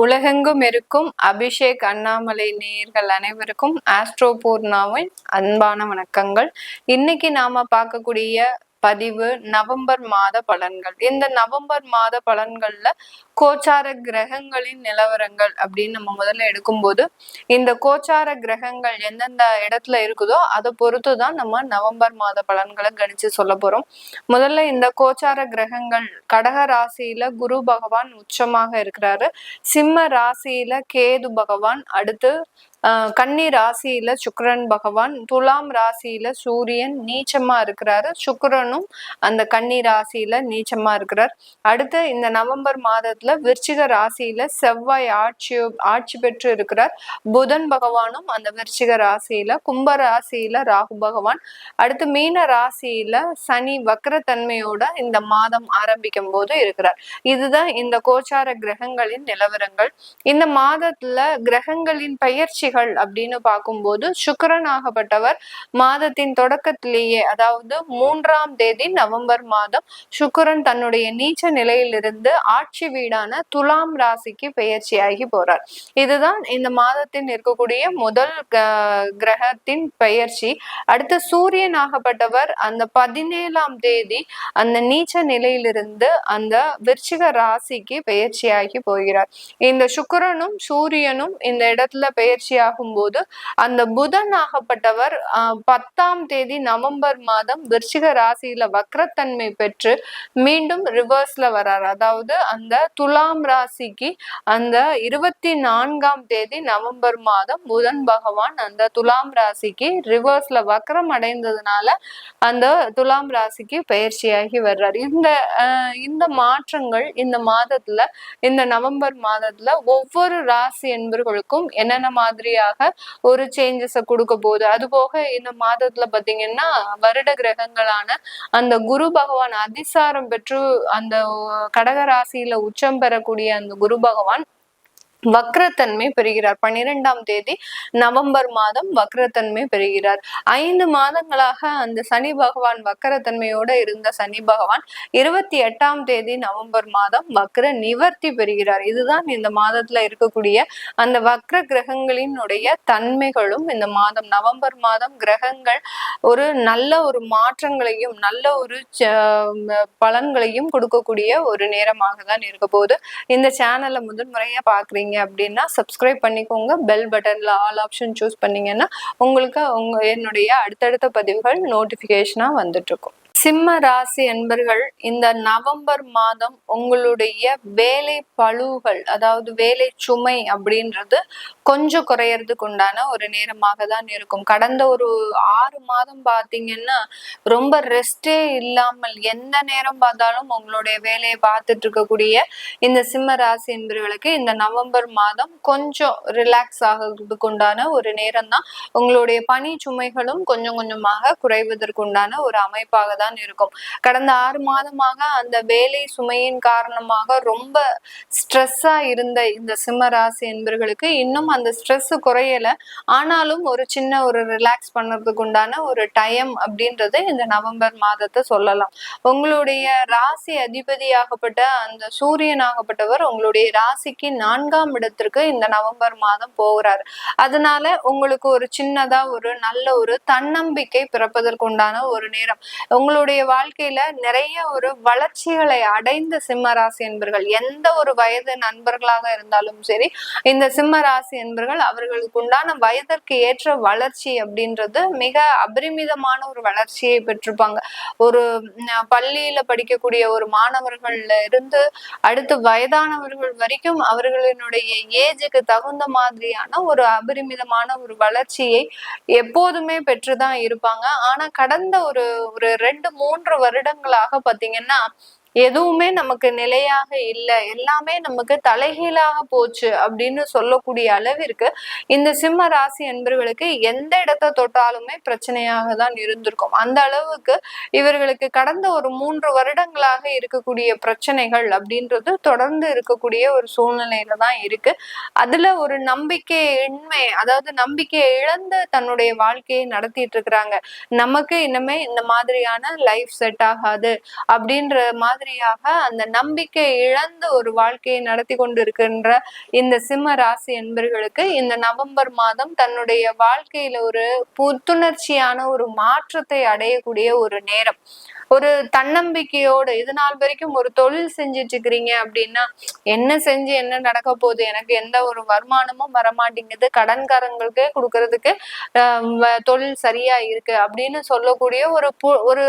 உலகெங்கும் இருக்கும் அபிஷேக் அண்ணாமலை நேயர்கள் அனைவருக்கும் ஆஸ்ட்ரோ பூர்ணாவின் அன்பான வணக்கங்கள். இன்னைக்கு நாம பார்க்கக்கூடிய பதிவு நவம்பர் மாத பலன்கள். இந்த நவம்பர் மாத பலன்கள்ல கோச்சார கிரகங்களின் நிலவரங்கள் அப்படின்னு நம்ம முதல்ல எடுக்கும்போது இந்த கோச்சார கிரகங்கள் எந்தெந்த இடத்துல இருக்குதோ அதை பொறுத்து தான் நம்ம நவம்பர் மாத பலன்களை கணிச்சு சொல்ல போறோம். முதல்ல இந்த கோச்சார கிரகங்கள் கடக ராசியில குரு பகவான் உச்சமாக இருக்கிறாரு. சிம்ம ராசியில கேது பகவான் அடுத்து கன்னி ராசியில சுக்கரன் பகவான் துலாம் ராசியில சூரியன் நீச்சமா இருக்கிறாரு. சுக்கரனும் அந்த கன்னி ராசியில நீச்சமா இருக்கிறார். அடுத்து இந்த நவம்பர் மாதத்துல விருச்சிக ராசியில செவ்வாய் ஆட்சி ஆட்சி பெற்று இருக்கிறார். புதன் பகவானும் அந்த விருச்சிக ராசியில கும்ப ராசியில ராகு பகவான். அடுத்து மீன ராசியில சனி வக்கரத்தன்மையோட இந்த மாதம் ஆரம்பிக்கும் போது இருக்கிறார். இதுதான் இந்த கோச்சார கிரகங்களின் நிலவரங்கள். இந்த மாதத்துல கிரகங்களின் பயிற்சிகள் அப்படின்னு பார்க்கும்போது சுக்கரன் ஆகப்பட்டவர். மாதத்தின் தொடக்கத்திலேயே அதாவது மூன்றாம் தேதி நவம்பர் மாதம் சுக்கரன் தன்னுடைய நீச்ச நிலையிலிருந்து ஆட்சி வீடு வீடான துலாம் ராசிக்கு பெயர்ச்சியாகி போறார். இதுதான் இந்த மாதத்தின் இருக்கக்கூடிய முதல் கிரகத்தின் பெயர்ச்சி. அடுத்து சூரியன் ஆகப்பட்டவர் அந்த பதினேழாம் தேதி அந்த நீச்ச நிலையிலிருந்து அந்த விருச்சிக ராசிக்கு பெயர்ச்சியாகி போகிறார். இந்த சுக்கரனும் சூரியனும் இந்த இடத்துல பெயர்ச்சி ஆகும் போது அந்த புதன் ஆகப்பட்டவர் பத்தாம் தேதி நவம்பர் மாதம் விருச்சிக ராசியில வக்ரத்தன்மை பெற்று மீண்டும் ரிவர்ஸ்ல வர்றார் அதாவது அந்த துலாம் ராசிக்கு அந்த இருபத்தி நான்காம் தேதி நவம்பர் மாதம் புதன் பகவான் அந்த துலாம் ராசிக்கு ரிவர்ஸ்ல வக்கரம் அடைந்ததுனால அந்த துலாம் ராசிக்கு பயிற்சியாகி வர்றார். இந்த இந்த மாற்றங்கள் இந்த மாதத்துல இந்த நவம்பர் மாதத்துல ஒவ்வொரு ராசி என்பவர்களுக்கும் என்னென்ன மாதிரியாக ஒரு சேஞ்சஸை கொடுக்க போகுது? அது போக இந்த மாதத்துல பாத்தீங்கன்னா வருட கிரகங்களான அந்த குரு பகவான் அதிசாரம் பெற்று அந்த கடக ராசியில உச்சம் பெறக்கூடிய அந்த குரு பகவான் வக்ரத்தன்மை பெறுகிறார். பன்னிரெண்டாம் தேதி நவம்பர் மாதம் வக்ரத்தன்மை பெறுகிறார். ஐந்து மாதங்களாக அந்த சனி பகவான் வக்ரத்தன்மையோட இருந்த சனி பகவான் இருபத்தி எட்டாம் தேதி நவம்பர் மாதம் வக்ர நிவர்த்தி பெறுகிறார். இதுதான் இந்த மாதத்துல இருக்கக்கூடிய அந்த வக்ர கிரகங்களினுடைய தன்மைகளும் இந்த மாதம் நவம்பர் மாதம் கிரகங்கள் ஒரு நல்ல ஒரு மாற்றங்களையும் நல்ல ஒரு பலன்களையும் கொடுக்கக்கூடிய ஒரு நேரமாக தான் இருக்க போது இந்த சேனலை முதல் முறையா பாக்குறீங்க பண்ணீங்க அப்படின்னா சப்ஸ்கிரைப் பண்ணிக்கோங்க. பெல் பட்டனில் ஆல் ஆப்ஷன் சூஸ் பண்ணீங்கன்னா உங்களுக்கு உங்க என்னுடைய அடுத்தடுத்த பதிவுகள் நோட்டிஃபிகேஷனாக வந்துட்டுருக்கும். சிம்ம ராசி என்பர்கள் இந்த நவம்பர் மாதம் உங்களுடைய வேலை பழுவுகள் அதாவது வேலை சுமை அப்படின்றது கொஞ்சம் குறையறதுக்கு உண்டான ஒரு நேரமாக தான் இருக்கும். கடந்த ஒரு ஆறு மாதம் பார்த்தீங்கன்னா ரொம்ப ரெஸ்டே இல்லாமல் எந்த நேரம் பார்த்தாலும் உங்களுடைய வேலையை பார்த்துட்டு இருக்கக்கூடிய இந்த சிம்ம ராசி என்பவர்களுக்கு இந்த நவம்பர் மாதம் கொஞ்சம் ரிலாக்ஸ் ஆகிறதுக்கு உண்டான ஒரு நேரம் தான். உங்களுடைய பனி சுமைகளும் கொஞ்சம் கொஞ்சமாக குறைவதற்கு உண்டான ஒரு அமைப்பாக தான் தான் இருக்கும். கடந்த ஆறு மாதமாக அந்த வேலை சுமையின் காரணமாக ரொம்ப ஸ்ட்ரெஸ்ஸா இருந்த இந்த சிம்ம ராசி என்பர்களுக்கு இன்னும் அந்த ஸ்ட்ரெஸ் குறையல. ஆனாலும் ஒரு சின்ன ஒரு ரிலாக்ஸ் பண்ணுறதுக்கு உண்டான ஒரு டைம் அப்படின்றது இந்த நவம்பர் மாதத்தை சொல்லலாம். உங்களுடைய ராசி அதிபதியாகப்பட்ட அந்த சூரியனாகப்பட்டவர் உங்களுடைய ராசிக்கு நான்காம் இடத்திற்கு இந்த நவம்பர் மாதம் போகிறார். அதனால உங்களுக்கு ஒரு சின்னதா ஒரு நல்ல ஒரு தன்னம்பிக்கை பிறப்பதற்கு உண்டான ஒரு நேரம். உங்களுடைய உங்களுடைய வாழ்க்கையில நிறைய ஒரு வளர்ச்சிகளை அடைந்த சிம்ம ராசி என்பர்கள் எந்த ஒரு வயது நண்பர்களாக இருந்தாலும் சரி இந்த சிம்ம ராசி என்பர்கள் அவர்களுக்கு உண்டான வயதிற்கு ஏற்ற வளர்ச்சி அப்படின்றது மிக அபரிமிதமான ஒரு வளர்ச்சியை பெற்றிருப்பாங்க. ஒரு பள்ளியில படிக்கக்கூடிய ஒரு மாணவர்கள்ல இருந்து அடுத்து வயதானவர்கள் வரைக்கும் அவர்களினுடைய ஏஜுக்கு தகுந்த மாதிரியான ஒரு அபரிமிதமான ஒரு வளர்ச்சியை எப்போதுமே பெற்றுதான் இருப்பாங்க. ஆனா கடந்த ஒரு ஒரு ரெண்டு மூன்று வருடங்களாக பாத்தீங்கன்னா எதுவுமே நமக்கு நிலையாக இல்லை. எல்லாமே நமக்கு தலைகீழாக போச்சு அப்படின்னு சொல்லக்கூடிய அளவிற்கு இந்த சிம்ம ராசி என்பவர்களுக்கு எந்த இடத்த தொட்டாலுமே பிரச்சனையாக தான் இருந்திருக்கும். அந்த அளவுக்கு இவர்களுக்கு கடந்த ஒரு மூன்று வருடங்களாக இருக்கக்கூடிய பிரச்சனைகள் அப்படின்றது தொடர்ந்து இருக்கக்கூடிய ஒரு சூழ்நிலையில தான் இருக்கு. அதுல ஒரு நம்பிக்கை இன்மை அதாவது நம்பிக்கையை இழந்து தன்னுடைய வாழ்க்கையை நடத்திட்டு இருக்கிறாங்க. நமக்கு இனிமே இந்த மாதிரியான லைஃப் செட் ஆகாது அப்படின்ற மாதிரி மாதிரியாக அந்த நம்பிக்கை இழந்த ஒரு வாழ்க்கையை நடத்தி கொண்டிருக்கின்ற இந்த சிம்ம ராசி என்பர்களுக்கு இந்த நவம்பர் மாதம் தன்னுடைய வாழ்க்கையில ஒரு புத்துணர்ச்சியான ஒரு மாற்றத்தை அடையக்கூடிய ஒரு நேரம். ஒரு தன்னம்பிக்கையோடு இது நாள் வரைக்கும் ஒரு தொழில் செஞ்சுட்டு இருக்கிறீங்க அப்படின்னா என்ன செஞ்சு என்ன நடக்க போகுது எனக்கு எந்த ஒரு வருமானமும் வரமாட்டேங்குது கடன்காரங்களுக்கே கொடுக்கறதுக்கு தொழில் சரியா இருக்கு அப்படின்னு சொல்லக்கூடிய ஒரு ஒரு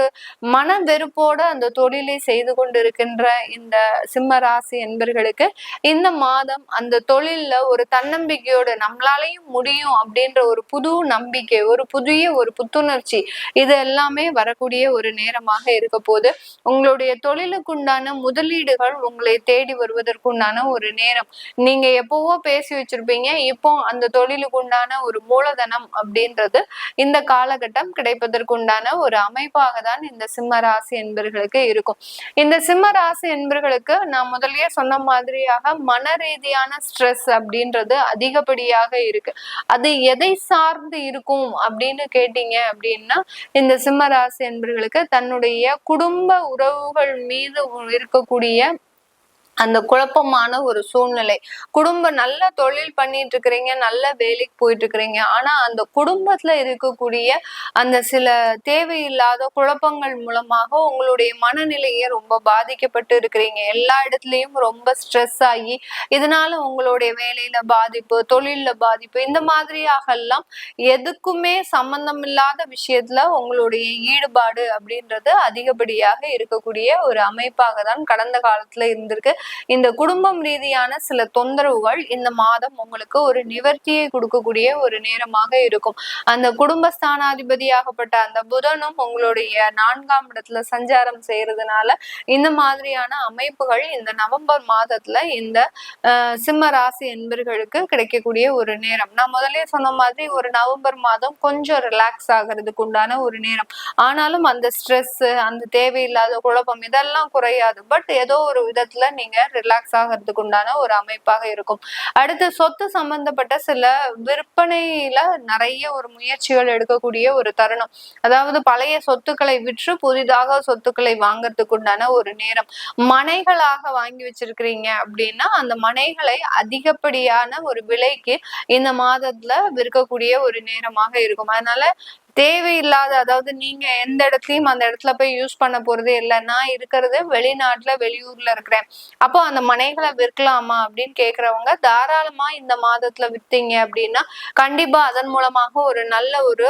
மன வெறுப்போட அந்த தொழிலை செய்து கொண்டு இருக்கின்ற இந்த சிம்ம ராசி என்பர்களுக்கு இந்த மாதம் அந்த தொழில்ல ஒரு தன்னம்பிக்கையோடு நம்மளாலையும் முடியும் அப்படின்ற ஒரு புது நம்பிக்கை ஒரு புதிய ஒரு புத்துணர்ச்சி இது எல்லாமே வரக்கூடிய ஒரு நேரமாக இருக்க போது உங்களுடைய தொழிலுக்குண்டான முதலீடுகள் உங்களை தேடி வருவதற்குண்டான ஒரு நேரம். நீங்க எப்பவோ பேசி வச்சிருப்பீங்க இப்போ அந்த தொழிலுக்குண்டான ஒரு மூலதனம் அப்படின்றது இந்த காலகட்டம் கிடைப்பதற்குண்டான ஒரு அமைப்பாக தான் இந்த சிம்ம ராசி என்பர்களுக்கு இருக்கும். இந்த சிம்ம ராசி என்பர்களுக்கு நான் முதலியே சொன்ன மாதிரியாக மன ரீதியான ஸ்ட்ரெஸ் அப்படின்றது அதிகப்படியாக இருக்கு. அது எதை சார்ந்து இருக்கும் அப்படின்னு கேட்டீங்க அப்படின்னா இந்த சிம்ம ராசி என்பர்களுக்கு தன்னுடைய குடும்ப உறவுகள் மீது இருக்கக்கூடிய அந்த குழப்பமான ஒரு சூழ்நிலை. குடும்பம் நல்ல தொழில் பண்ணிட்டு இருக்கிறீங்க நல்ல வேலைக்கு போயிட்டு இருக்கிறீங்க ஆனா அந்த குடும்பத்துல இருக்கக்கூடிய அந்த சில தேவையில்லாத குழப்பங்கள் மூலமாக உங்களுடைய மனநிலையை ரொம்ப பாதிக்கப்பட்டு இருக்கிறீங்க. எல்லா இடத்துலயும் ரொம்ப ஸ்ட்ரெஸ் ஆகி இதனால உங்களுடைய வேலையில பாதிப்பு தொழில்ல பாதிப்பு இந்த மாதிரியாக எல்லாம் எதுக்குமே சம்பந்தம் இல்லாத விஷயத்துல உங்களுடைய ஈடுபாடு அப்படின்றது அதிகப்படியாக இருக்கக்கூடிய ஒரு அமைப்பாக தான் கடந்த காலத்துல இருந்திருக்கு. இந்த குடும்பம் ரீதியான சில தொந்தரவுகள் இந்த மாதம் உங்களுக்கு ஒரு நிவர்த்தியை கொடுக்கக்கூடிய ஒரு நேரமாக இருக்கும். அந்த குடும்பஸ்தானாதிபதியாகப்பட்ட அந்த புதனும் உங்களுடைய நான்காம் இடத்துல சஞ்சாரம் செய்யறதுனால இந்த மாதிரியான அமைப்புகள் இந்த நவம்பர் மாதத்துல இந்த சிம்ம ராசி என்பர்களுக்கு கிடைக்கக்கூடிய ஒரு நேரம். நான் முதலே சொன்ன மாதிரி ஒரு நவம்பர் மாதம் கொஞ்சம் ரிலாக்ஸ் ஆகிறதுக்கு உண்டான ஒரு நேரம். ஆனாலும் அந்த ஸ்ட்ரெஸ் அந்த தேவையில்லாத குழப்பம் இதெல்லாம் குறையாது. பட் ஏதோ ஒரு விதத்துல நீங்க நீங்க ரிலாக்ஸ் ஆகிறதுக்கு உண்டான ஒரு அமைப்பாக இருக்கும். அடுத்து சொத்து சம்பந்தப்பட்ட சில விற்பனையில நிறைய ஒரு முயற்சிகள் எடுக்கக்கூடிய ஒரு தருணம். அதாவது பழைய சொத்துக்களை விற்று புதிதாக சொத்துக்களை வாங்கறதுக்கு உண்டான ஒரு நேரம். மனைகளாக வாங்கி வச்சிருக்கிறீங்க அப்படின்னா அந்த மனைகளை அதிகப்படியான ஒரு விலைக்கு இந்த மாதத்துல விற்கக்கூடிய ஒரு நேரமாக இருக்கும். அதனால தேவையில்லாத அதாவது நீங்க எந்த இடத்துலயும் அந்த இடத்துல போய் யூஸ் பண்ண போறது இல்லை. நான் இருக்கிறது வெளிநாட்டுல வெளியூர்ல இருக்கிறேன். அப்போ அந்த மனைகளை விற்கலாமா அப்படின்னு கேக்குறவங்க தாராளமா இந்த மாதத்துல வித்தீங்க அப்படின்னா கண்டிப்பா அதன் மூலமாக ஒரு நல்ல ஒரு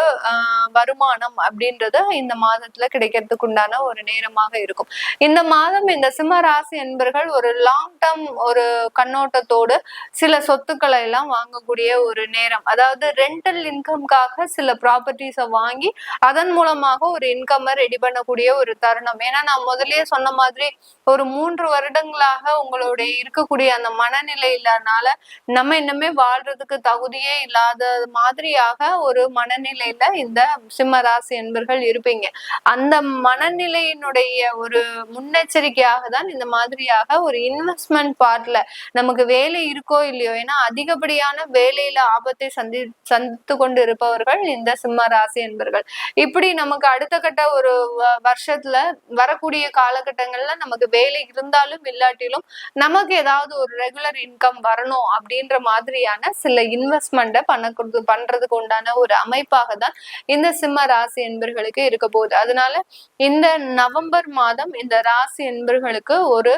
வருமானம் அப்படின்றது இந்த மாதத்துல கிடைக்கிறதுக்கு உண்டான ஒரு நேரமாக இருக்கும். இந்த மாதம் இந்த சிம்ம ராசி என்பர்கள் ஒரு லாங் டேர்ம் ஒரு கண்ணோட்டத்தோடு சில சொத்துக்களை எல்லாம் வாங்கக்கூடிய ஒரு நேரம். அதாவது ரெண்டல் இன்கம்காக சில ப்ராப்பர்ட்டிஸை வாங்கி அதன் மூலமாக ஒரு இன்கம் ரெடி பண்ணக்கூடிய ஒரு தருணம். ஏன்னா நான் முதல்லயே சொன்ன மாதிரி ஒரு மூன்று வருடங்களாக உங்களுடைய இருக்கக்கூடிய அந்த மனநிலை இல்லாதனால நம்ம இன்னுமே வாழ்றதுக்கு தகுதியே இல்லாத மாதிரியாக ஒரு மனநிலையில இந்த சிம்ம ராசி என்பர்கள் இருப்பீங்க. அந்த மனநிலையினுடைய ஒரு முன்னெச்சரிக்கையாக தான் இந்த மாதிரியாக ஒரு இன்வெஸ்ட்மெண்ட் பார்ட்ல நமக்கு வேலை இருக்கோ இல்லையோ ஏன்னா அதிகப்படியான வேலையில ஆபத்தை சந்தி சந்தித்து கொண்டு இருப்பவர்கள் இந்த சிம்ம ராசி என்பர்கள். இப்படி நமக்கு அடுத்த கட்ட ஒரு வருஷத்துல வரக்கூடிய காலகட்டங்கள்ல நமக்கு வேலை இருந்தாலும் இல்லாட்டிலும் நமக்கு ஏதாவது ஒரு ரெகுலர் இன்கம் வரணும் அப்படின்ற மாதிரியான சில இன்வெஸ்ட்மெண்ட்டை பண்ண பண்றதுக்கு உண்டான ஒரு அமைப்பாக தான் இந்த சிம்ம ராசி என்பர்களுக்கு இருக்க போகுது. அதனால இந்த நவம்பர் மாதம் இந்த ராசி என்பர்களுக்கு ஒரு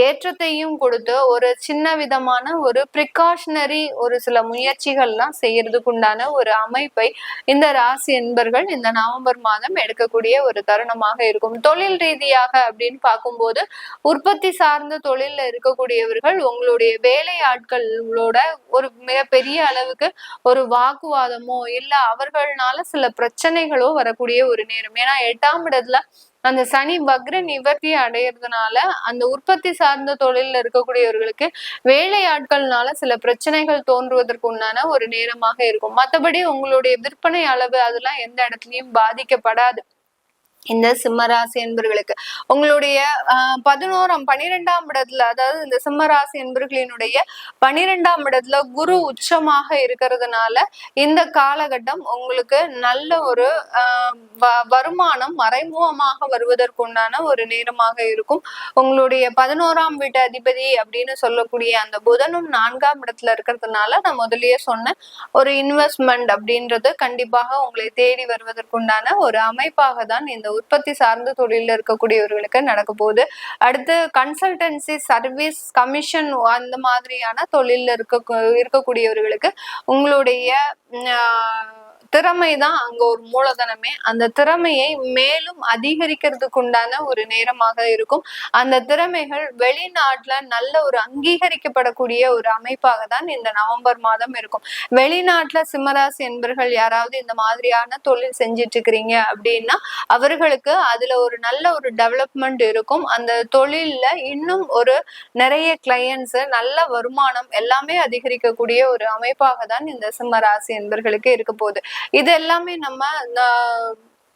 ஏற்றத்தையும் கொடுத்து ஒரு சின்ன விதமான ஒரு ப்ரிகாஷனரி ஒரு சில முயற்சிகள்லாம் செய்யறதுக்கு உண்டான ஒரு அமைப்பை இந்த ராசி என்பர்கள் இந்த நவம்பர் மாதம் எடுக்கக்கூடிய ஒரு தருணமாக இருக்கும். தொழில் ரீதியாக அப்படின்னு பார்க்கும்போது உற்பத்தி சார்ந்த தொழில இருக்கக்கூடியவர்கள் உங்களுடைய வேலை ஆட்களோட ஒரு மிகப்பெரிய அளவுக்கு ஒரு வாக்குவாதமோ இல்ல அவர்கள்னால சில பிரச்சனைகளோ வரக்கூடிய ஒரு நேரம். ஏன்னா எட்டாம் இடத்துல அந்த சனி வக்ர நிவர்த்தி அடையிறதுனால அந்த உற்பத்தி சார்ந்த தொழில இருக்கக்கூடியவர்களுக்கு வேலையாட்கள்னால சில பிரச்சனைகள் தோன்றுவதற்கு உண்டான ஒரு நேரமாக இருக்கும். மற்றபடி உங்களுடைய விற்பனை அளவு அதெல்லாம் எந்த இடத்துலையும் பாதிக்கப்படாது. இந்த சிம்மராசி என்பர்களுக்கு உங்களுடைய பதினோராம் பனிரெண்டாம் இடத்துல அதாவது இந்த சிம்மராசி என்பர்களினுடைய பனிரெண்டாம் இடத்துல குரு உச்சமாக இருக்கிறதுனால இந்த காலகட்டம் உங்களுக்கு நல்ல ஒரு ஆஹ் வருமானம் மறைமுகமாக வருவதற்குண்டான ஒரு நேரமாக இருக்கும். உங்களுடைய பதினோராம் வீட்டு அதிபதி அப்படின்னு சொல்லக்கூடிய அந்த புதனும் நான்காம் இடத்துல இருக்கிறதுனால நான் முதலியே சொன்னேன் ஒரு இன்வெஸ்ட்மெண்ட் அப்படின்றது கண்டிப்பாக உங்களை தேடி வருவதற்குண்டான ஒரு அமைப்பாக தான் இந்த உற்பத்தி சார்ந்த தொழில இருக்கக்கூடியவர்களுக்கு நடக்க போகுது. அடுத்து கன்சல்டன்சி சர்வீஸ் கமிஷன் அந்த மாதிரியான தொழில இருக்க இருக்கக்கூடியவர்களுக்கு உங்களுடைய திறமை தான் அங்க ஒரு மூலதனமே. அந்த திறமையை மேலும் அதிகரிக்கிறதுக்கு உண்டான ஒரு நேரமாக இருக்கும். அந்த திறமைகள் வெளிநாட்டுல நல்ல ஒரு அங்கீகரிக்கப்படக்கூடிய ஒரு அமைப்பாக தான் இந்த நவம்பர் மாதம் இருக்கும். வெளிநாட்டுல சிம்மராசி என்பர்கள் யாராவது இந்த மாதிரியான தொழில் செஞ்சிட்டு இருக்கிறீங்க அப்படின்னா அவர்களுக்கு அதுல ஒரு நல்ல ஒரு டெவலப்மெண்ட் இருக்கும். அந்த தொழில்ல இன்னும் ஒரு நிறைய கிளையன்ஸ் நல்ல வருமானம் எல்லாமே அதிகரிக்கக்கூடிய ஒரு அமைப்பாக தான் இந்த சிம்மராசி என்பர்களுக்கு இருக்க போகுது. இது எல்லாமே நம்ம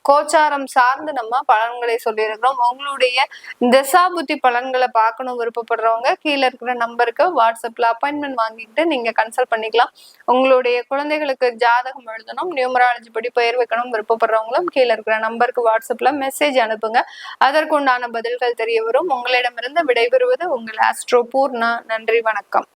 கோச்சாரம் சார்ந்து நம்ம பலன்களை சொல்லியிருக்கிறோம். உங்களுடைய தசாபுத்தி பலன்களை பார்க்கணும் விருப்பப்படுறவங்க கீழே இருக்கிற நம்பருக்கு வாட்ஸ்அப்ல அப்பாயின்மெண்ட் வாங்கிட்டு நீங்க கன்சல்ட் பண்ணிக்கலாம். உங்களுடைய குழந்தைகளுக்கு ஜாதகம் எழுதணும் நியூமராலஜி படி பெயர் வைக்கணும் விருப்பப்படுறவங்களும் கீழே இருக்கிற நம்பருக்கு வாட்ஸ்அப்ல மெசேஜ் அனுப்புங்க. அதற்குண்டான பதில்கள் தெரிய வரும். உங்களிடமிருந்து விடைபெறுவது உங்கள் ஆஸ்ட்ரோ பூர்ணா நன்றி வணக்கம்.